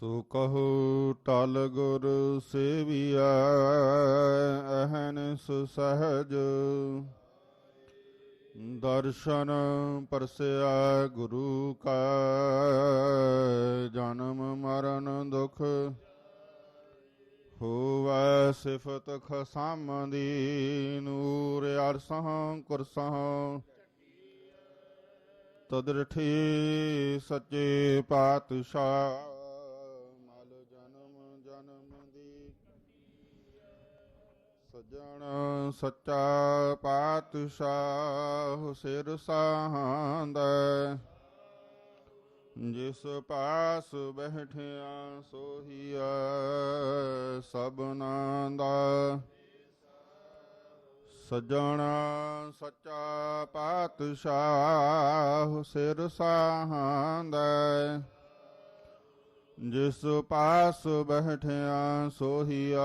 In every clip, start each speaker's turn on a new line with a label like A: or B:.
A: ਸੋ ਕਹੋ ਟਲ ਗੁਰ ਸੇਵੀਐ ਅਹਨਿਸ ਸਹਜ ਦਰਸ਼ਨ ਪਰਸਿਆ ਗੁਰੂ ਕਾ, ਜਨਮ ਮਰਨ ਦੁਖ ਹੋਵੈ ਸਿਫਤ ਖਸਮ ਦੀ ਨੂਰ ਅਰਸਹ ਕੁਰਸਹ ਤਦਰਠੀ ਸੱਚੇ ਪਾਤਸ਼ਾਹ। ਸਜਣ ਸੱਚਾ ਪਾਤਸ਼ਾਹ ਸਿਰ ਸਾਹਾਂਦਾ। ਜਿਸ ਪਾਸ ਬੈਠਿਆ ਸੋਹੀਆ ਸਭਨਾਂ ਦਾ ਸਜਣ ਸੱਚਾ ਪਾਤਸ਼ਾਹ ਸਿਰ ਸਾਹਾਂਦਾ। ਜਿਸ ਪਾਸ ਬੈਠਿਆ ਸੋਹੀਆ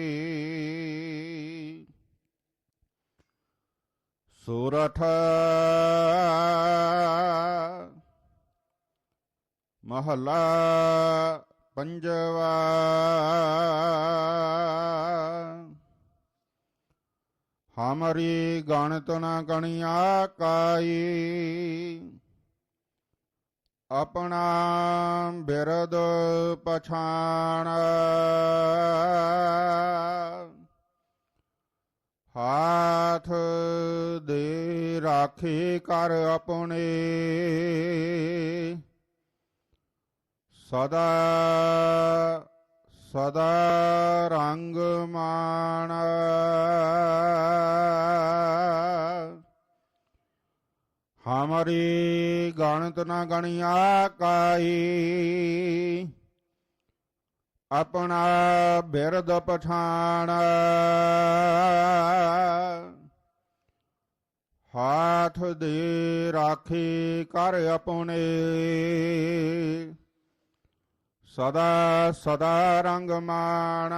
A: ਸੂਰਠ। ਮਹਲਾ ਪੰਜਵਾ। ਹਮਰੀ ਗਣਤ ਨ ਗਣਿਆ ਕਾਈ। ਆਪਣਾ ਬਿਰਦ ਪਛਾਣ। ਹਾਥ ਰਾਖੇ ਕਰ ਆਪਣੇ। ਸਦਾ ਸਦਾ ਰੰਗ ਮਾਣ। ਹਮਾਰੀ ਗਣਤ ਨਾ ਗਣਿਆ ਕਾਈ। ਆਪਣਾ ਬਿਰਦ ਪਛਾਣ ਹਾਥ ਦੇ ਰਾਖੀ ਕਰ ਆਪਣੇ। ਸਦਾ ਸਦਾ ਰੰਗ ਮਾਣ।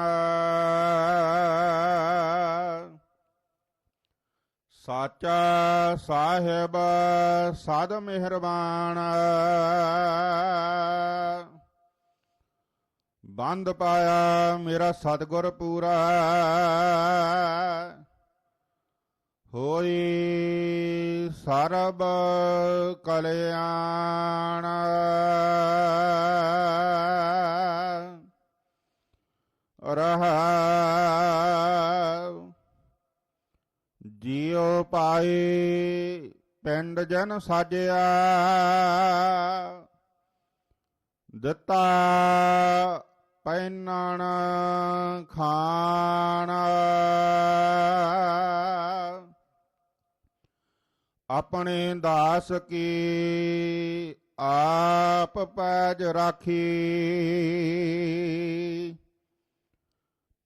A: ਸਾਚਾ ਸਾਹਿਬ, ਸਦ ਮਿਹਰਬਾਨ। ਬੰਦ ਪਾਇਆ ਮੇਰਾ ਸਤਿਗੁਰ ਪੂਰਾ। ਹੋਈ ਸਰਬ ਕਲਿਆਣ। ਰਹਾ ਜੀਉ ਪਾਏ ਪਿੰਡ ਜਨ ਸਾਜਿਆ। ਦਿੱਤਾ ਪੈਨਣ ਖਾਣ। ਆਪਣੇ ਦਾਸ ਕੀ ਆਪ ਪੈਜ ਰਾਖੀ।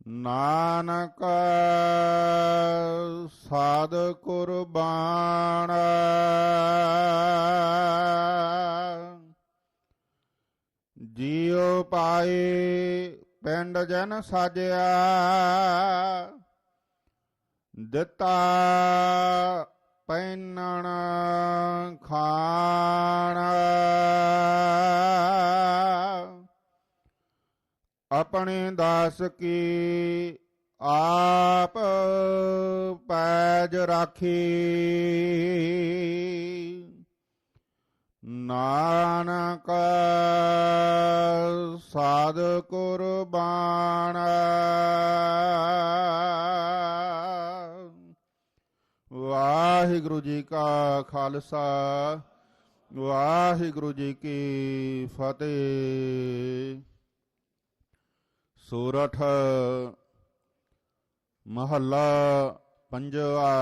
A: ਨਾਨਕ ਸਾਧ ਕੁਰਬਾਨ। ਜੀਉ ਪਾਏ ਪਿੰਡ ਜਨ ਸਾਜਿਆ। ਦਿੱਤਾ ਪੈਨਣ ਖਾਣ। ਆਪਣੇ ਦਾਸ ਕੀ ਆਪ ਪੈਜ ਰਾਖੀ। ਨਾਨਕ ਸਾਧ ਕੁਰਬਾਨ। ਵਾਹਿਗੁਰੂ ਜੀ ਕਾ ਖਾਲਸਾ, ਵਾਹਿਗੁਰੂ ਜੀ ਕੀ ਫਤਿਹ। ਸੂਰਠ ਮਹੱਲਾ ਪੰਜਵਾ,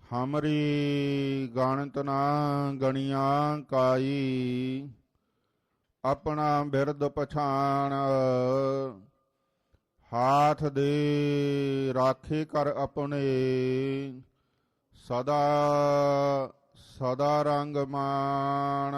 A: ਹਮਰੀ ਗਣਤ ਨਾ ਗਣੀਆਂ ਕਾਈ, ਆਪਣਾ ਬਿਰਦ ਪਛਾਣ। ਹਾਥ ਦੇ ਰਾਖੇ ਕਰ ਆਪਣੇ। ਸਦਾ ਸਦਾ ਰੰਗ ਮਾਣ